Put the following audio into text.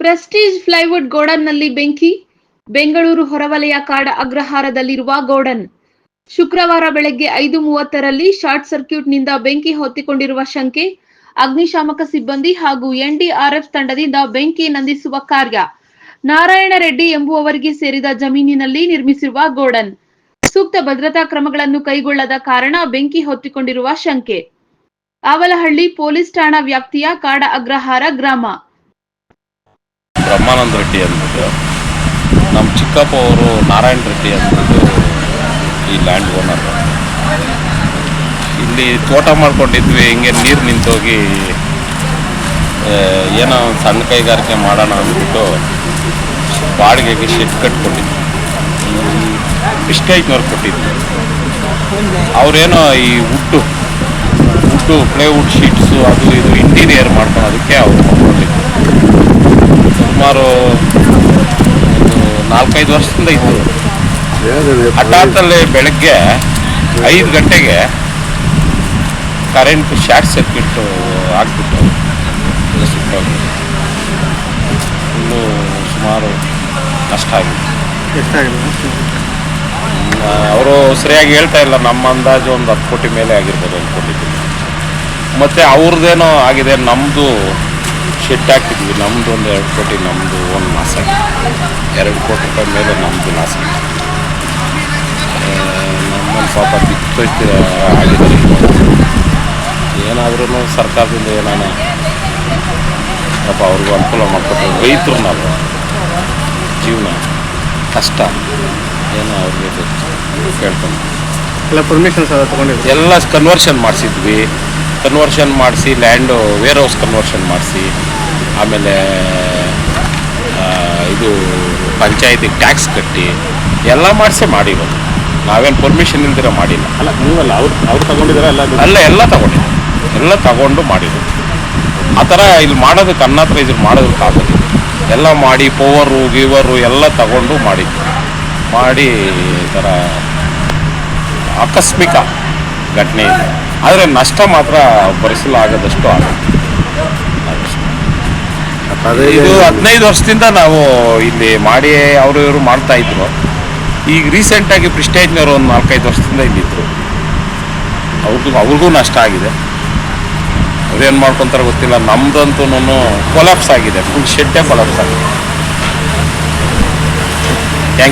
Prestige plywood ಗೋಡನ್ನಲ್ಲಿ ಬೆಂಕಿ, ಬೆಂಗಳೂರು ಹೊರವಲಯ ಕಾಡ ಅಗ್ರಹಾರದಲ್ಲಿರುವ godown. ಶುಕ್ರವಾರ ಬೆಳಗ್ಗೆ ಐದು ಮೂವತ್ತರಲ್ಲಿ ಶಾರ್ಟ್ ಸರ್ಕ್ಯೂಟ್ನಿಂದ ಬೆಂಕಿ ಹೊತ್ತಿಕೊಂಡಿರುವ ಶಂಕೆ, ಅಗ್ನಿಶಾಮಕ ಸಿಬ್ಬಂದಿ ಹಾಗೂ ಎನ್ಡಿಆರ್ಎಫ್ ತಂಡದಿಂದ ಬೆಂಕಿ ನಂದಿಸುವ ಕಾರ್ಯ. ನಾರಾಯಣ ರೆಡ್ಡಿ ಎಂಬುವವರಿಗೆ ಸೇರಿದ ಜಮೀನಿನಲ್ಲಿ ನಿರ್ಮಿಸಿರುವ ಗೋಡನ್. ಸೂಕ್ತ ಭದ್ರತಾ ಕ್ರಮಗಳನ್ನು ಕೈಗೊಳ್ಳದ ಕಾರಣ ಬೆಂಕಿ ಹೊತ್ತಿಕೊಂಡಿರುವ ಶಂಕೆ. ಆವಲಹಳ್ಳಿ ಪೊಲೀಸ್ ಠಾಣಾ ವ್ಯಾಪ್ತಿಯ ಕಾಡ ಅಗ್ರಹಾರ ಗ್ರಾಮ. ಬ್ರಹ್ಮಾನಂದ ರೆಡ್ಡಿ ಅಂದ್ಬಿಟ್ಟು ನಮ್ಮ ಚಿಕ್ಕಪ್ಪ ಅವರು ನಾರಾಯಣ ರೆಡ್ಡಿ ಅಂದ್ಬಿಟ್ಟು ಈ ಲ್ಯಾಂಡ್ ಓನರ್ ಇಲ್ಲಿ ತೋಟ ಮಾಡ್ಕೊಂಡಿದ್ವಿ, ಹಿಂಗೆ ನೀರು ನಿಂತೋಗಿ ಏನೋ ಒಂದು ಸಣ್ಣ ಕೈಗಾರಿಕೆ ಮಾಡೋಣ ಅಂದ್ಬಿಟ್ಟು ಬಾಡಿಗೆಗೆ ಶೆಡ್ ಕಟ್ಕೊಂಡಿದ್ವಿ. ಇಷ್ಟೈತ್ನವ್ರು ಕೊಟ್ಟಿದ್ವಿ. ಅವರೇನೋ ಈ ವುಡ್ಡು ವುಡ್ಡು ಪ್ಲೇವುಡ್ ಶೀಟ್ಸು ಅದು ಇದು ಇಂಟೀರಿಯರ್ ಮಾಡ್ಕೊಳೋದಕ್ಕೆ ಅವ್ರು ಮಾಡ್ಕೊಂಡಿದ್ರು ಸುಮಾರು ಒಂದು ನಾಲ್ಕೈದು ವರ್ಷದಿಂದ ಇತ್ತು ಹಠಾತ್ತಲ್ಲಿ ಬೆಳಗ್ಗೆ ಐದು ಗಂಟೆಗೆ ಕರೆಂಟ್ ಶಾರ್ಟ್ ಸರ್ಕ್ಯೂಟ್ ಆಗ್ಬಿಟ್ಟು ಫುಲ್ಲು ಸುಮಾರು ನಷ್ಟ ಆಗಿತ್ತು ಅವರು ಸರಿಯಾಗಿ ಹೇಳ್ತಾ ಇಲ್ಲ, ನಮ್ಮ ಅಂದಾಜು ಒಂದು ಹತ್ತು ಕೋಟಿ ಮೇಲೆ ಆಗಿರ್ಬೋದು ಅಂದ್ಕೊಂಡಿದ್ದೀನಿ. ಮತ್ತು ಅವ್ರದ್ದೇನೋ ಆಗಿದೆ ನಮ್ಮದು ಶೆಡ್ ಹಾಕಿದ್ವಿ ನಮ್ಮದು ಒಂದು ಎರಡು ಕೋಟಿ ನಮ್ಮದು ಒಂದು ನಾಶ ಎರಡು ಕೋಟಿ ರೂಪಾಯಿ ಮೇಲೆ ನಮ್ಮದು ನಾಶ ನಮ್ಮನ್ನು ಪಾಪ ಬಿತ್ತೋಯ್ತು ಆಗಿದೆ ಏನಾದ್ರೂ ಸರ್ಕಾರದಿಂದ ಏನಾನ ಪಾಪ ಅವ್ರಿಗೂ ಅನುಕೂಲ ಮಾಡಿಕೊಟ್ಟು ರೈತರು ನಾವು. ಜೀವನ ಕಷ್ಟ. ಏನೋ ಅವ್ರಿಗೆ ಗೊತ್ತು ಕೇಳ್ಕೊಂಡು. ಎಲ್ಲ ಪರ್ಮಿಷನ್ ಸಹ ತೊಗೊಂಡಿದ್ವಿ ಎಲ್ಲ ಕನ್ವರ್ಷನ್ ಮಾಡಿಸಿದ್ವಿ. ಕನ್ವರ್ಷನ್ ಮಾಡಿಸಿ ಲ್ಯಾಂಡು ವೇರ್ ಹೌಸ್ ಕನ್ವರ್ಷನ್ ಮಾಡಿಸಿ. ಆಮೇಲೆ ಇದು ಪಂಚಾಯತಿ ಟ್ಯಾಕ್ಸ್ ಕಟ್ಟಿ ಎಲ್ಲ ಮಾಡಿಸೇ ಮಾಡಿರೋದು ನಾವೇನು ಪರ್ಮಿಷನ್ ಇಲ್ದಿರ ಮಾಡಿಲ್ಲ. ಅಲ್ಲ ನೀವಲ್ಲ ಅವ್ರು ಅವ್ರು ತಗೊಂಡಿದ್ದಾರೆ ಅಲ್ಲ ಅಲ್ಲ ಎಲ್ಲ ತಗೊಂಡಿದ್ದೆ ಎಲ್ಲ ತಗೊಂಡು ಮಾಡಿದ್ರು. ಆ ಥರ ಇಲ್ಲಿ ಮಾಡೋದಕ್ಕೆ ಅನ್ನಾತ್ರೈಸರ್ ಮಾಡೋದಕ್ಕೆ ಆಗೋದು ಎಲ್ಲ ಮಾಡಿ ಪವರು ಗೀವರು ಎಲ್ಲ ತಗೊಂಡು ಮಾಡಿದ್ವಿ ಮಾಡಿ ಈ ಥರ ಆಕಸ್ಮಿಕ ಘಟನೆ ಇದೆ. ಆದರೆ ನಷ್ಟ ಮಾತ್ರ ಭರಿಸಲಾಗದಷ್ಟು ಆಗುತ್ತೆ. ಇದು ಹದಿನೈದು ವರ್ಷದಿಂದ ನಾವು ಇಲ್ಲಿ ಮಾಡಿ ಅವರು ಇವರು ಮಾಡ್ತಾ ಇದ್ರು. ಈಗ ರೀಸೆಂಟಾಗಿ ಪ್ರಿಸ್ಟೇಜ್ನವರು ಒಂದು ನಾಲ್ಕೈದು ವರ್ಷದಿಂದ ಇಲ್ಲಿದ್ರು ಅವ್ರಿಗೂ ಅವ್ರಿಗೂ ನಷ್ಟ ಆಗಿದೆ. ಅವ್ರೇನು ಮಾಡ್ಕೊತಾರೆ ಗೊತ್ತಿಲ್ಲ. ನಮ್ದಂತೂ ಕೊಲಾಪ್ಸ್ ಆಗಿದೆ. ಫುಲ್ ಶೆಡ್ಡೇ ಕೊಲಾಪ್ಸ್ ಆಗಿದೆ.